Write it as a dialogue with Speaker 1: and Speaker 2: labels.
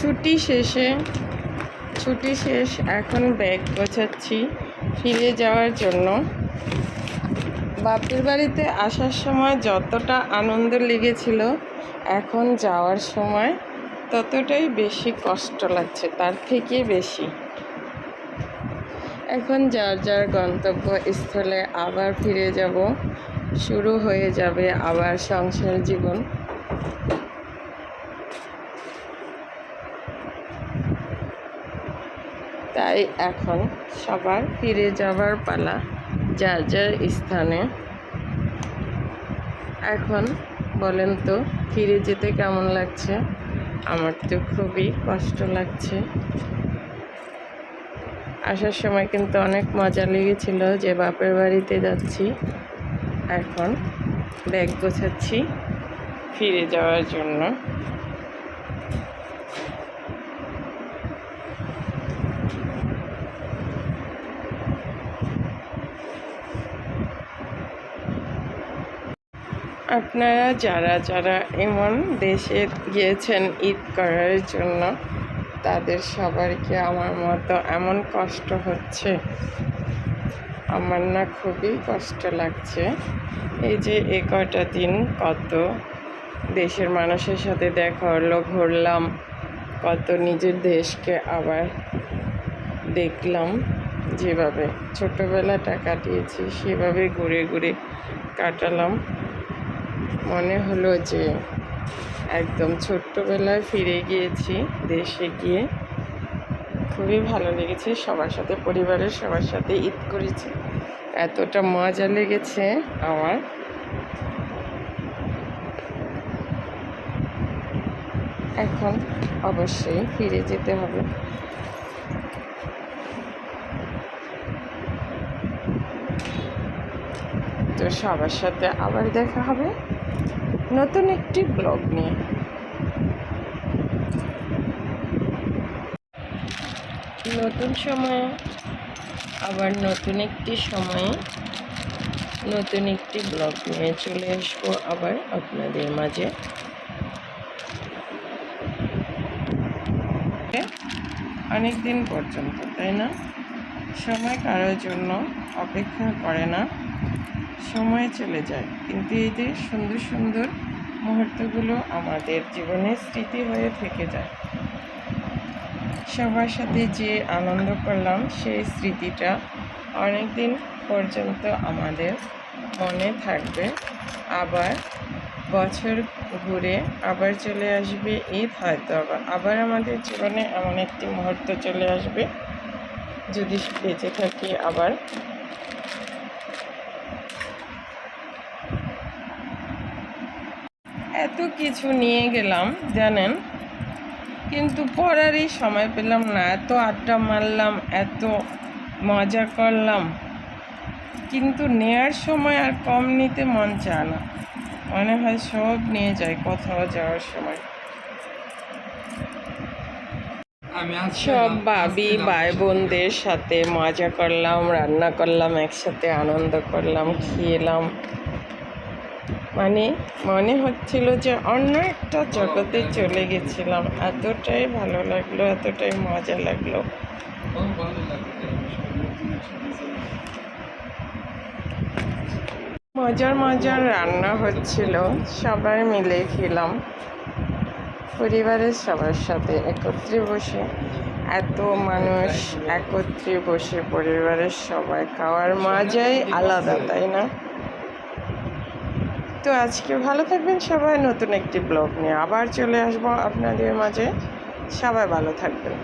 Speaker 1: ছুটি শেষে, ছুটি শেষ এখন ব্যাগ গোছাচ্ছি ফিরে যাওয়ার জন্য। বাপের বাড়িতে আসার সময় যতটা আনন্দ লেগেছিল, এখন যাওয়ার সময় ততটাই বেশি কষ্ট লাগছে, তার থেকে বেশি। এখন যার যার গন্তব্য স্থলে আবার ফিরে যাব, শুরু হয়ে যাবে আবার সংসার জীবন। তাই এখন সবার ফিরে যাবার পালা যার যার স্থানে। এখন বলেন তো, ফিরে যেতে কেমন লাগছে? আমার তো খুবই কষ্ট লাগছে। আসার সময় কিন্তু অনেক মজা লেগেছিল যে বাপের বাড়িতে যাচ্ছি। এখন ব্যাগ গোছাচ্ছি ফিরে যাওয়ার জন্য। আপনারা যারা যারা এমন দেশে গিয়েছেন ঈদ করার জন্য, তাদের সবারকে আমার মতো এমন কষ্ট হচ্ছে। আমার না খুবই কষ্ট লাগছে। এই যে এ কয়টা দিন কত দেশের মানুষের সাথে দেখা হলো, ঘুরলাম, কত নিজের দেশকে আবার দেখলাম যেভাবে। ছোটোবেলাটা কাটিয়েছি, সেভাবে ঘুরে ঘুরে কাটালাম। মনে হলো যে একদম ছোট্টবেলায় ফিরে গিয়েছি দেশে গিয়ে। খুবই ভালো লেগেছে সবার সাথে, পরিবারের সবার সাথে ঈদ করেছি। এতটা মজা লেগেছে আমার। এখন অবশ্যই ফিরে যেতে হবে। তো সবার সাথে আবার দেখা হবে। নতুন একটি ব্লগ নিয়ে। নতুন সময়ে, আবার নতুন একটি সময়ে, নতুন একটি ব্লগ নিয়ে চলে আসব আবার আপনাদের মাঝে। অনেক দিন পর্যন্ত, তাই না? সময় কারোর জন্য অপেক্ষা করে না। সময় চলে যায়। কিন্তু এই যে সুন্দর সুন্দর মুহূর্তগুলো আমাদের জীবনের স্মৃতি হয়ে থেকে যায়। সবার সাথে যে আনন্দ করলাম, সেই স্মৃতিটা অনেক দিন পর্যন্ত আমাদের মনে থাকবে। আবার বছর ঘুরে আবার চলে আসবে ঈদ হয়তো আবার। আবার আমাদের জীবনে এমন একটি মুহূর্ত চলে আসবে। যদি বেঁচে থাকি আবার এত কিছু নিয়ে গেলাম জানেন? কিন্তু পড়ারই সময় পেলাম না এত আড্ডা মারলাম এত মজা করলাম। কিন্তু নেয়ার সময় আর কম নিতে মন চায় না। মনে হয় সব নিয়ে যায় কোথাও যাওয়ার সময়। সব ভাবি ভাই বোনদের সাথে মজা করলাম রান্না করলাম একসাথে আনন্দ করলাম খেলাম। মানে মনে হচ্ছিল যে অন্য একটা জগতে চলে গেছিলাম। এতটাই ভালো লাগল, এতটাই মজা লাগল। মজার মজার রান্না হচ্ছিল, সবাই মিলে খেলাম। পরিবারের সবার সাথে একত্রে বসে, এত মানুষ একত্রে বসে পরিবারের সবাই খাওয়ার মজাই আলাদা, তাই না? তো আজকে ভালো থাকবেন সবাই, নতুন একটি ব্লগ নিয়ে আবার চলে আসব আপনাদের মাঝে। সবাই ভালো থাকবেন।